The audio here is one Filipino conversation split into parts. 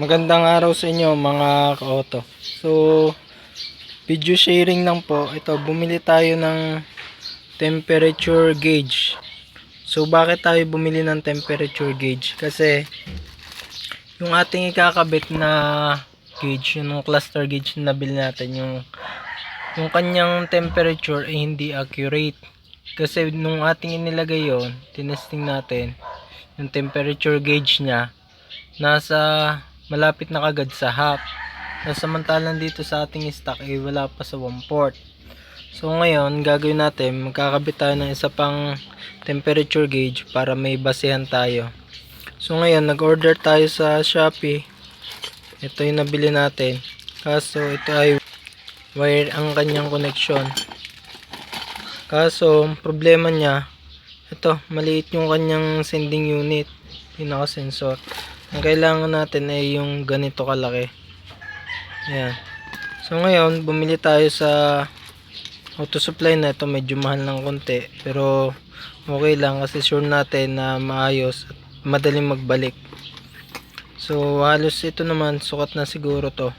Magandang araw sa inyo mga ka-auto. So, video sharing lang po. Ito, bumili tayo ng temperature gauge. So, bakit tayo bumili ng temperature gauge? Kasi, yung ating ikakabit na gauge, yung cluster gauge na nabili natin, yung, yung kanyang temperature ay hindi accurate. Kasi nung ating inilagay yon, tinesting natin, yung temperature gauge niya, nasa malapit na kagad sa half. Na samantalang dito sa ating stock ay wala pa sa 1 port. So ngayon, gagawin natin, magkakabit tayo ng isa pang temperature gauge para may basehan tayo. So ngayon, nag-order tayo sa Shopee. Ito yung nabili natin. Kaso ito ay wire ang kanyang connection. Kaso, problema niya, ito, maliit yung kanyang sending unit, pinaka-sensor. Ang kailangan natin ay yung ganito kalaki. Ayan. So ngayon, bumili tayo sa auto supply na ito. Medyo mahal ng konti. Pero okay lang kasi sure natin na maayos at madaling magbalik. So halos ito naman, sukat na siguro to.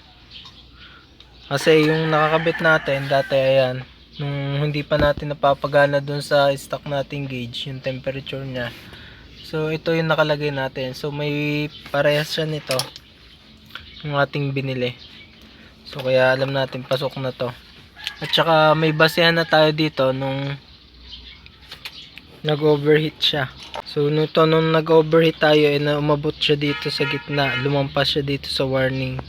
Kasi yung nakakabit natin, dati ayan, nung hindi pa natin napapagana dun sa stock nating gauge, yung temperature niya. So ito yung nakalagay natin. So may parehas siya nito yung ating binili. So kaya alam natin pasok na to. At saka may basehan na tayo dito nung nag-overheat siya. So nito nung nag-overheat tayo eh umabot siya dito sa gitna, lumampas siya dito sa warning.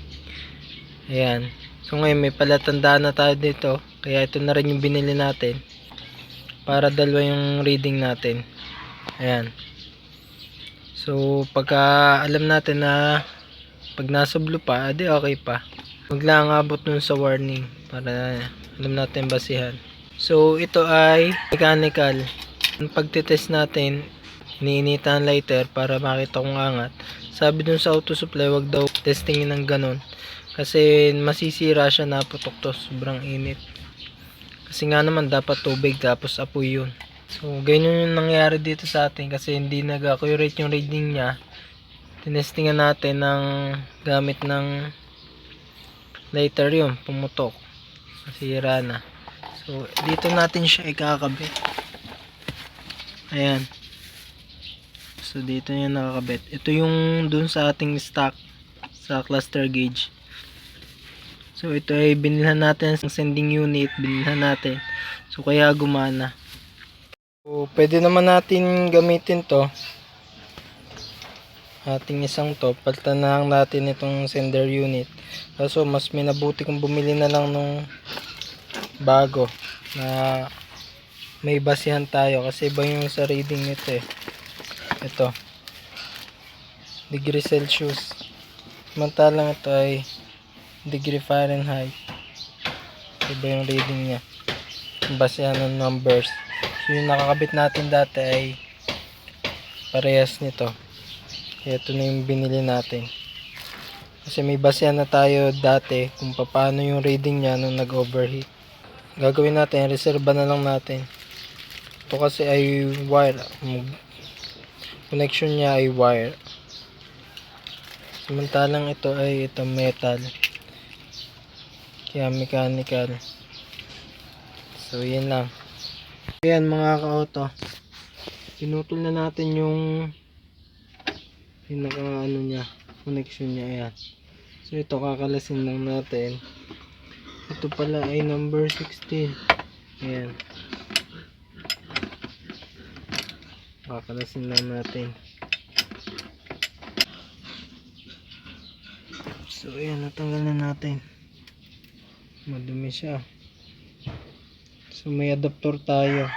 Ayan. So ngayon may palatandaan na tayo dito. Kaya ito na rin yung binili natin. Para dalawa yung reading natin. Ayan. So, pagka alam natin na pag nasa blue pa, adi okay pa. Huwag lang abot nun sa warning para alam natin basihan. So, ito ay mechanical. Ang pagtitest natin, iniinita ang lighter para makita kung angat. Sabi dun sa auto supply, wag daw testingin ng ganun. Kasi masisira siya na putok to, sobrang init. Kasi nga naman dapat tubig tapos apoy yun. So, ganyan yung nangyari dito sa atin kasi hindi nag-accurate yung reading niya. Tinestingan natin ng gamit ng lighter yun, pumutok. Masira na. So, dito natin siya ikakabit. Ayan. So, dito niya nakakabit. Ito yung dun sa ating stock sa cluster gauge. So, ito ay binilhan natin ng sending unit. Binilhan natin. So, kaya gumana. So, pwede naman natin gamitin to. Ating isang to. Palitan na lang natin itong sender unit. Kaso, mas minabuti kung bumili na lang nung bago na may basihan tayo kasi iba yung sa reading nito eh. Ito. Degree Celsius. Samantalang ito ay degree Fahrenheit. Iba yung reading niya. Basihan ng numbers. Yung nakakabit natin dati ay parehas nito. Ito na yung binili natin. Kasi may basehan na tayo dati kung paano yung reading niya nung nag-overheat. Gagawin natin, reserva na lang natin. Ito kasi ay wire. Connection niya ay wire. Samantalang ito ay ito metal. Kaya mechanical. So, yun lang. Ayan mga ka-auto. Pinutol na natin yung pinaka ano niya, connection niya ayan. So ito kakalasin lang natin. Ito pala ay number 16. Ayan. Kakalasin lang natin. So ayan, natanggal na natin. Madumi siya. So may adapter tayo.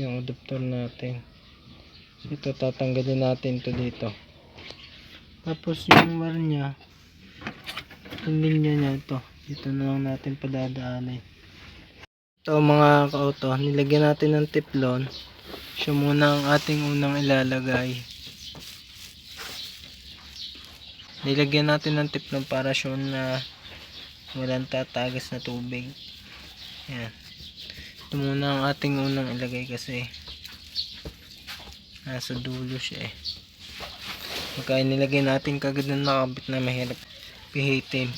Yung adapter natin. So, ito tatanggalin natin to dito. Tapos yung wire niya, yung linya niya ito. Dito na lang natin padadaanin. Ito mga ka-auto, nilagyan natin ng tiplon. Siya muna ang ating unang ilalagay. Nilagyan natin ng tiplon para sure na walang tatagas na tubig. Yan. Ito muna ang ating unang ilagay kasi nasa dulo siya eh. Pagka nilagay natin kagad na nakabit na mahirap pihitin.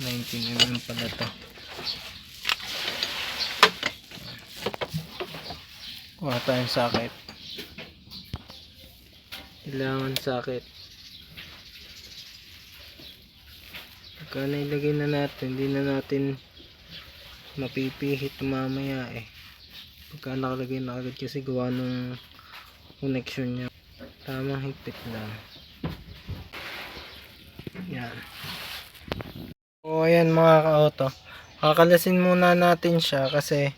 19mm pala to. Kuha tayong socket. Kailangan socket. Pagka nailagay na natin, hindi na natin mapipihit mamaya eh. Pagka nakalagay na agad kasi gawa nung connection niya. Tamang higpit lang. Yan. O ayan mga ka-auto. Kakalasin muna natin siya kasi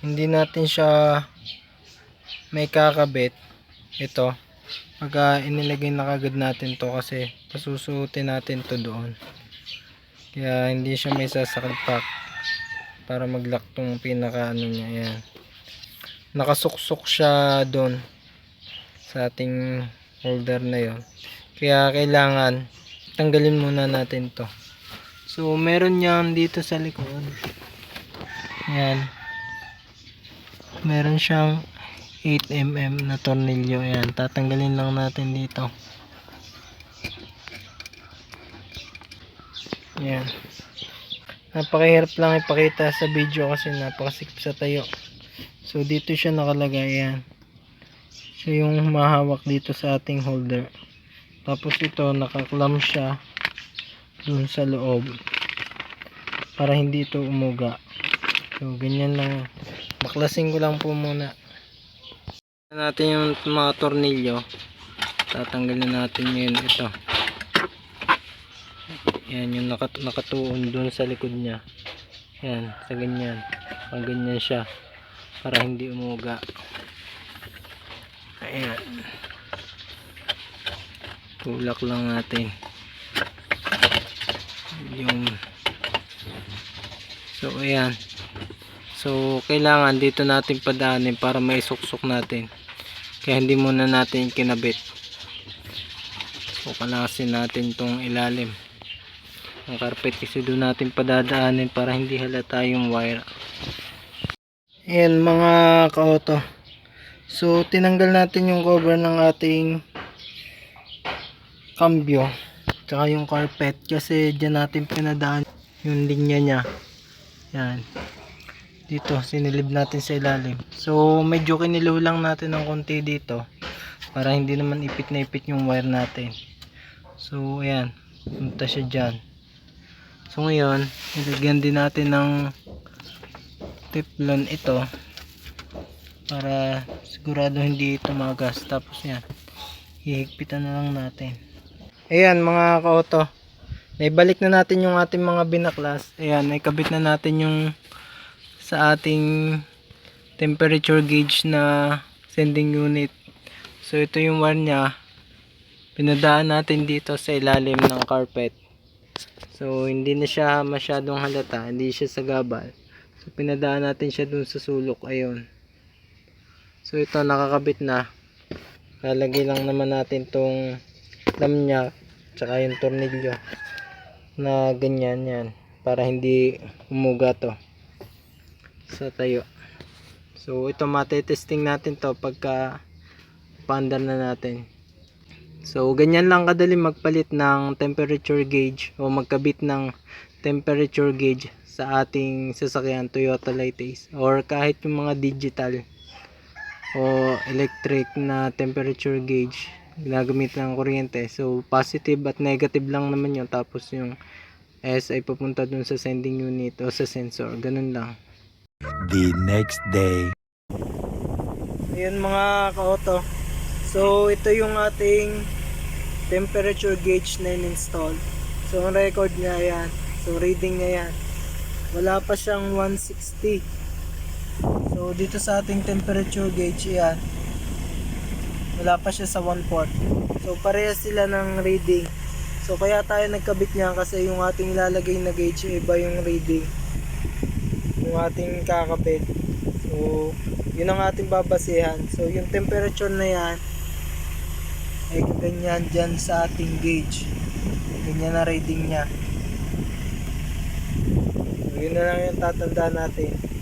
hindi natin siya may kakabit. Ito. Pagka inilagay na kagad natin to kasi pasusuotin natin to doon. Kaya hindi siya may sasakalpak para mag-lock tong pinaka ano niya. Ayan. Nakasuksok siya doon sa ating holder na yon. Kaya kailangan tanggalin muna natin to. So meron yan dito sa likod. Ayan. Meron siyang 8mm na tornilyo. Ayan. Tatanggalin lang natin dito. Ayan. Napakahirap lang ipakita sa video kasi napakasikip sa tayo. So dito siya nakalagay. Ayan. Siya yung mahawak dito sa ating holder. Tapos ito nakaklam siya dun sa loob para hindi ito umuga. So ganyan lang. Baklasin ko lang po muna. natin yung mga tornilyo. Tatanggalin natin yun ito. Yan yung nakat nakatuon dun sa likod niya. Yan, sa ganyan. Pag ganyan siya para hindi umuga. Ayan. Tulak lang natin. Yung So ayan. So kailangan dito natin padaanin para maisuksok natin. Kaya hindi muna natin kinabit. So kalasin natin tong ilalim. Ang carpet kasi doon natin padadaanin para hindi halata yung wire. Ayan mga ka-auto. So tinanggal natin yung cover ng ating cambio tsaka yung carpet kasi dyan natin pinadaan yung linya niya. Yan dito sinilib natin sa ilalim. So medyo kinilaw lang natin ng konti dito para hindi naman ipit na ipit yung wire natin. So ayan. Punta siya dyan so ngayon nilagyan din natin ng teflon ito para sigurado hindi tumagas tapos yan hihigpitan na lang natin Ayan mga ka-auto. Naibalik na natin yung ating mga binaklas. Ayan, naikabit na natin yung sa ating temperature gauge na sending unit. So ito yung wire niya. Pinadaan natin dito sa ilalim ng carpet. So hindi na siya masyadong halata, hindi siya sagabal. So pinadaan natin siya dun sa sulok. Ayun. So ito nakakabit na. Lalagay lang naman natin tong lam niya tsaka yung tornilyo na ganyan yan para hindi umuga to sa tayo so ito matetesting natin to pagka paandar na natin so ganyan lang kadali magpalit ng temperature gauge o magkabit ng temperature gauge sa ating sasakyan Toyota Lightace or kahit yung mga digital o electric na temperature gauge ginagamit ng kuryente. So positive at negative lang naman yun. Tapos yung S ay papunta dun sa sending unit o sa sensor. Ganun lang. The next day. ayun mga ka-auto so ito yung ating temperature gauge na in-install. So ang record niya yan. So reading niya yan. Wala pa siyang 160 so dito sa ating temperature gauge yan. Wala pa siya sa 1 port so parehas sila ng reading. So kaya tayo nagkabit niya kasi yung ating ilalagay na gauge iba yung reading. Yung ating kakabit. So yun ang ating babasehan. So yung temperature na yan ay ganyan dyan sa ating gauge. Ganyan na reading niya. Yun na lang yung tatandaan natin